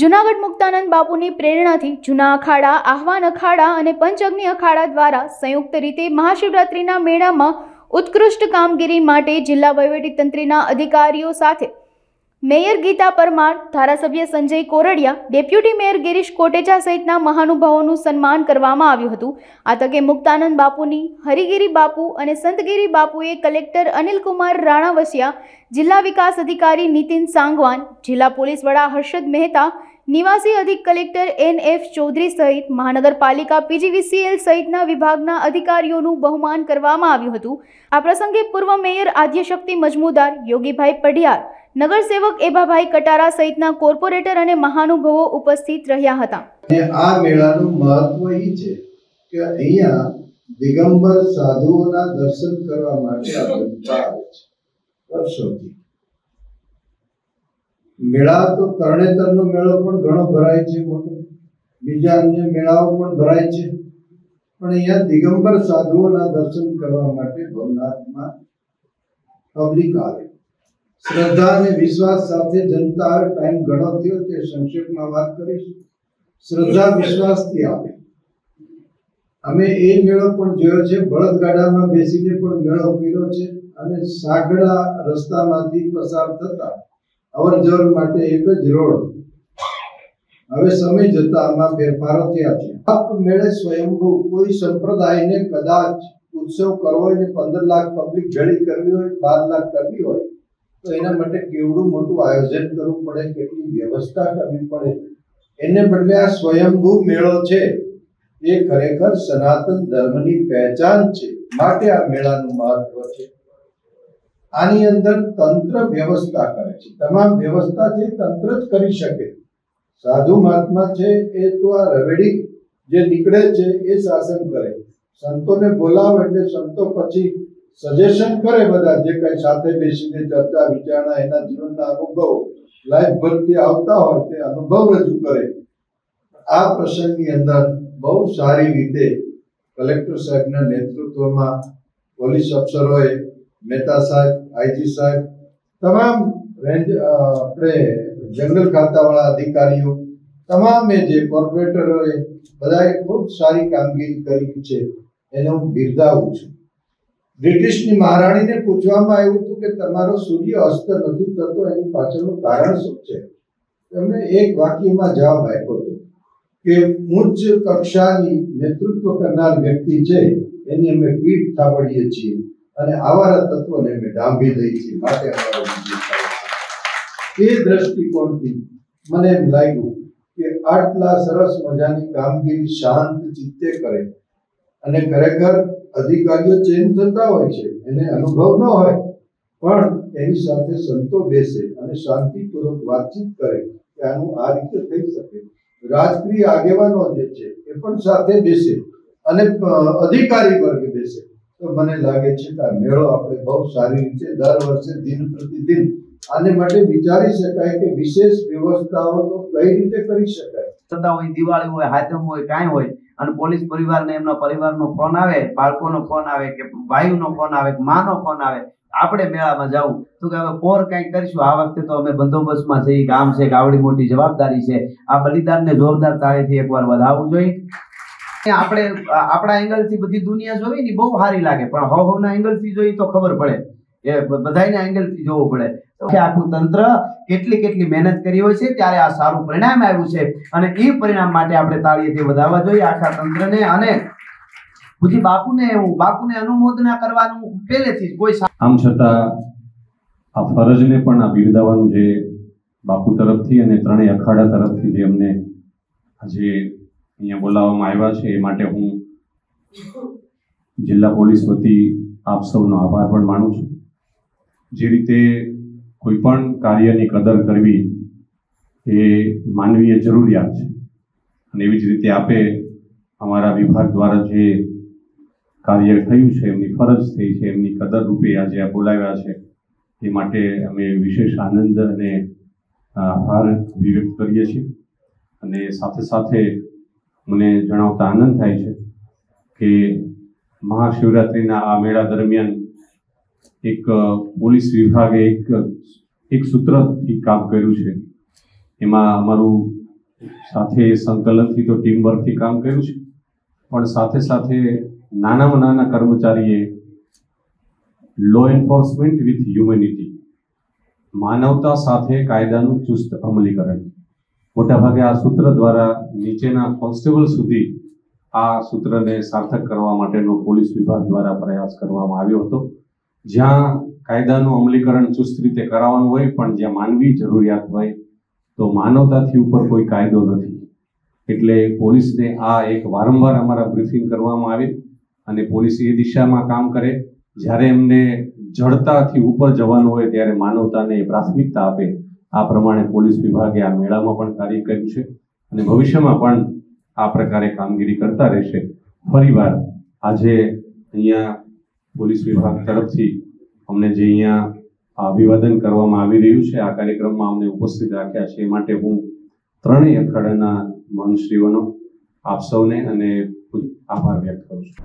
જૂનાગઢ મુક્તાનંદ બાપુની પ્રેરણાથી જૂના અખાડા, આહવાન અખાડા અને પંચઅગ્નિ અખાડા દ્વારા સંયુક્ત રીતે મહાશિવરાત્રિના મેળામાં ઉત્કૃષ્ટ કામગીરી માટે જિલ્લા વહીવટીતંત્રના અધિકારીઓ સાથે મેયર ગીતા પરમાર, ધારાસભ્ય સંજય કોરડિયા, ડેપ્યુટી મેયર ગિરીશ કોટેચા સહિતના મહાનુભાવોનું સન્માન કરવામાં આવ્યું હતું. આ તકે મુક્તાનંદ બાપુની, હરિગીરી બાપુ અને સંતગીરી બાપુએ કલેક્ટર અનિલકુમાર રાણાવસિયા, જિલ્લા વિકાસ અધિકારી નીતિન સાંગવાન, જિલ્લા પોલીસ વડા હર્ષદ મહેતા નિવાસી અધિક કલેક્ટર એન એફ ચૌધરી સહિત મહાનગરપાલિકા પીજીવીસીએલ સહિતના વિભાગના અધિકારીઓનું બહુમાન કરવામાં આવ્યું હતું. આ પ્રસંગે પૂર્વ મેયર આદ્યશક્તિ મજમુદાર યોગીભાઈ પઢિયાર, નગરસેવક એભાભાઈ કટારા સહિતના કોર્પોરેટર અને મહાનુભાવો ઉપસ્થિત રહ્યા હતા. આ મેળાનું મહત્વ એ છે કે અહીંયા દિગંબર સાધુઓના દર્શન કરવા માટે આવે વર્ષોથી. મેળા તો તરણેતરનો મેળો પણ ઘણો ભરાય છે મોટો. બીજા અન્ય મેળાઓ પણ ભરાય છે. પણ અહીંયા દિગંબર સાધુઓના દર્શન કરવા માટે ભવનાથમાં પબ્લિક આવે. શ્રદ્ધા અને વિશ્વાસ સાથે જનતા આવે ટાઈમ ઘણો થયો તે સંક્ષેપમાં વાત કરીશ. શ્રદ્ધા, વિશ્વાસથી આવે. અમે એ મેળો પણ જોયો છે, બળદગાડામાં બેસીને પણ મેળો કર્યો છે અને સાગડા રસ્તામાંથી પસાર થતા અવર જવર માટે એક જ રોડ. હવે સમય જતા આમાં ફેરફારો થયા છે. આપ મેળે સ્વયંભૂ કોઈ સંપ્રદાયને કદાચ ઉત્સવ કરવો હોય ને પંદર લાખ પબ્લિક ભેળી કરવી હોય, બાર લાખ કરવી હોય, તો એના માટે કેવડું મોટું આયોજન કરવું પડે, કેટલી વ્યવસ્થા કરવી પડે? એને બદલે આ સ્વયંભૂ મેળો છે. એ ખરેખર સનાતન ધર્મની પહેચાન છે. માટે આ મેળાનું મહત્વ છે. આની અંદર તંત્ર વ્યવસ્થા કરે છે. તમામ વ્યવસ્થા છે તંત્ર જ કરી શકે. સાધુ મહાત્મા છે, એ તો આ રવેડી જે નીકળે છે, એ શાસન કરે. સંતોને બોલાવે એટલે સંતો પછી સજેશન કરે બધા જે કઈ સાથે બેસીને ચર્ચા, વિચારણા, એના જીવનના અનુભવ. લાઈફ ભરતી આવતા હોય તે અનુભવ રજૂ કરે. આ પ્રસંગની અંદર બહુ સારી રીતે કલેક્ટર સાહેબના નેતૃત્વમાં પોલીસ અફસરોએ મહેતા સાહેબ આઈજી સાહેબ, તમામ રેન્જ આપણે જંગલ ખાતાવાળા અધિકારીઓ, તમામે જે કોર્પોરેટરોએ બધાએ ખૂબ સારી કામગીરી કરી છે, એને હું બિરદાવું છું. બ્રિટિશની મહારાણીને પૂછવામાં આવ્યું હતું કે તમારો સૂર્ય અસ્ત નથી થતો, એની પાછળનું કારણ શું છે? તેમણે એક વાક્યમાં જવાબ આપ્યો હતો કે ઉચ્ચ કક્ષાની નેતૃત્વ કરનાર વ્યક્તિ છે, એની અમે પીઠ થાબડીએ છીએ. અને આવારા તત્વોને અમે ડાંભી દઈએ છીએ. માટે એ દ્રષ્ટિકોણથી મને એમ લાગ્યું કે આટલા સરસ મજાની કામગીરી શાંત ચિત્તે કરે અને ખરેખર અધિકારીઓ ચેન્જ થતા હોય છે, એને અનુભવ ન હોય, પણ એની સાથે સંતો બેસે અને શાંતિપૂર્વક વાતચીત કરે કે આનું આ રીતે થઈ શકે. રાજકીય આગેવાનો જે છે એ પણ સાથે બેસે અને અધિકારી વર્ગ બેસે. તો મને લાગે છે કે આ મેળો આપણે બહુ સારી રીતે દર વર્ષે દિન પ્રતિદિન આને માટે વિચારી શકાય કે વિશેષ વ્યવસ્થાઓ તો કઈ રીતે કરી શકાય? થતા હોય, દિવાળી હોય, હાથમ હોય, કાંઈ હોય, અને પોલીસ પરિવારને એમના પરિવારનો ફોન આવે, બાળકોનો ફોન આવે, કે ભાઈનો ફોન આવે, કે માનો ફોન આવે, આપણે મેળામાં જવું. તો કે હવે પોર કંઈક કરીશું? આ વખતે તો અમે બંદોબસ્તમાં છે ગામ છે, ગાવડી મોટી જવાબદારી છે. આ બલિદાનને જોરદાર તાળીથી એકવાર વધાવવું જોઈએ. આપણે આપણા આપણા એંગલથી બધી દુનિયા જોવી ને બહુ સારી લાગે. પણ હવ હવના એંગલથી જોઈ તો ખબર પડે. એ બધાના એંગલથી જોવું પડે. કે આખું તંત્ર કેટલી કેટલી મહેનત કરી હોય છે, ત્યારે આ સારું પરિણામ આવ્યું છે. અને એ પરિણામ માટે આપણે તાળીથી વધાવવા જોઈએ આખા તંત્રને અને પછી બાપુને એવું બાપુને અનુમોદના કરવાનું પહેલેથી કોઈ આમ છતાં આ ફરજને પણ આ બિરદાવવાનું જે બાપુ તરફથી અને ત્રણેય અખાડા તરફથી જે અમને આજે અહીંયા બોલાવવામાં આવ્યા છે. એ માટે હું જિલ્લા પોલીસ વતી આપ સૌનો આભાર પણ માનું છું. જે રીતે કોઈ પણ કાર્યની કદર કરવી એ માનવીય જરૂરિયાત છે. અને એવી જ રીતે આપે અમારા વિભાગ દ્વારા જે કાર્ય થયું છે, એમની ફરજ થઈ છે, એમની કદર રૂપે આજે આ બોલાવ્યા છે. એ માટે અમે વિશેષ આનંદ અને આભાર વ્યક્ત કરીએ છીએ. અને સાથે સાથે મને જણાવતા આનંદ થાય છે કે મહાશિવરાત્રિના આ મેળા દરમિયાન એક પોલીસ વિભાગે એક એક સૂત્રથી કામ કર્યું છે. એમાં અમારું સાથે સંકલનથી તો ટીમ વર્કથી કામ કર્યું છે. પણ સાથે સાથે નાનામાં નાના કર્મચારીએ લો એન્ફોર્સમેન્ટ વિથ હ્યુમેનિટી માનવતા સાથે કાયદાનું ચુસ્ત અમલીકરણ મોટાભાગે આ સૂત્ર દ્વારા નીચેના કોન્સ્ટેબલ સુધી આ સૂત્રને સાર્થક કરવા માટેનો પોલીસ વિભાગ દ્વારા પ્રયાસ કરવામાં આવ્યો હતો. જ્યાં કાયદાનું અમલીકરણ ચુસ્ત રીતે કરાવવાનું હોય, પણ જ્યાં માનવી જરૂરિયાત હોય, તો માનવતાથી ઉપર કોઈ કાયદો નથી. એટલે પોલીસને આ એક વારંવાર અમારા બ્રીફિંગ કરવામાં આવે અને પોલીસ એ દિશામાં કામ કરે. જ્યારે એમને જડતાથી ઉપર જવાનું હોય, ત્યારે માનવતાને પ્રાથમિકતા આપે આ પ્રમાણે પોલીસ વિભાગે આ મેળામાં પણ કાર્ય કર્યું છે અને ભવિષ્યમાં પણ આ પ્રકારે કામગીરી કરતા રહેશે. ફરીવાર આજે અહીંયા પોલીસ વિભાગ તરફથી અમને જે અહીંયા અભિવાદન કરવામાં આવી રહ્યું છે, આ કાર્યક્રમમાં અમને ઉપસ્થિત રાખ્યા છે, એ માટે હું ત્રણેય અખાડાના મહંતશ્રીઓનો આપ સૌને અને આભાર વ્યક્ત કરું છું.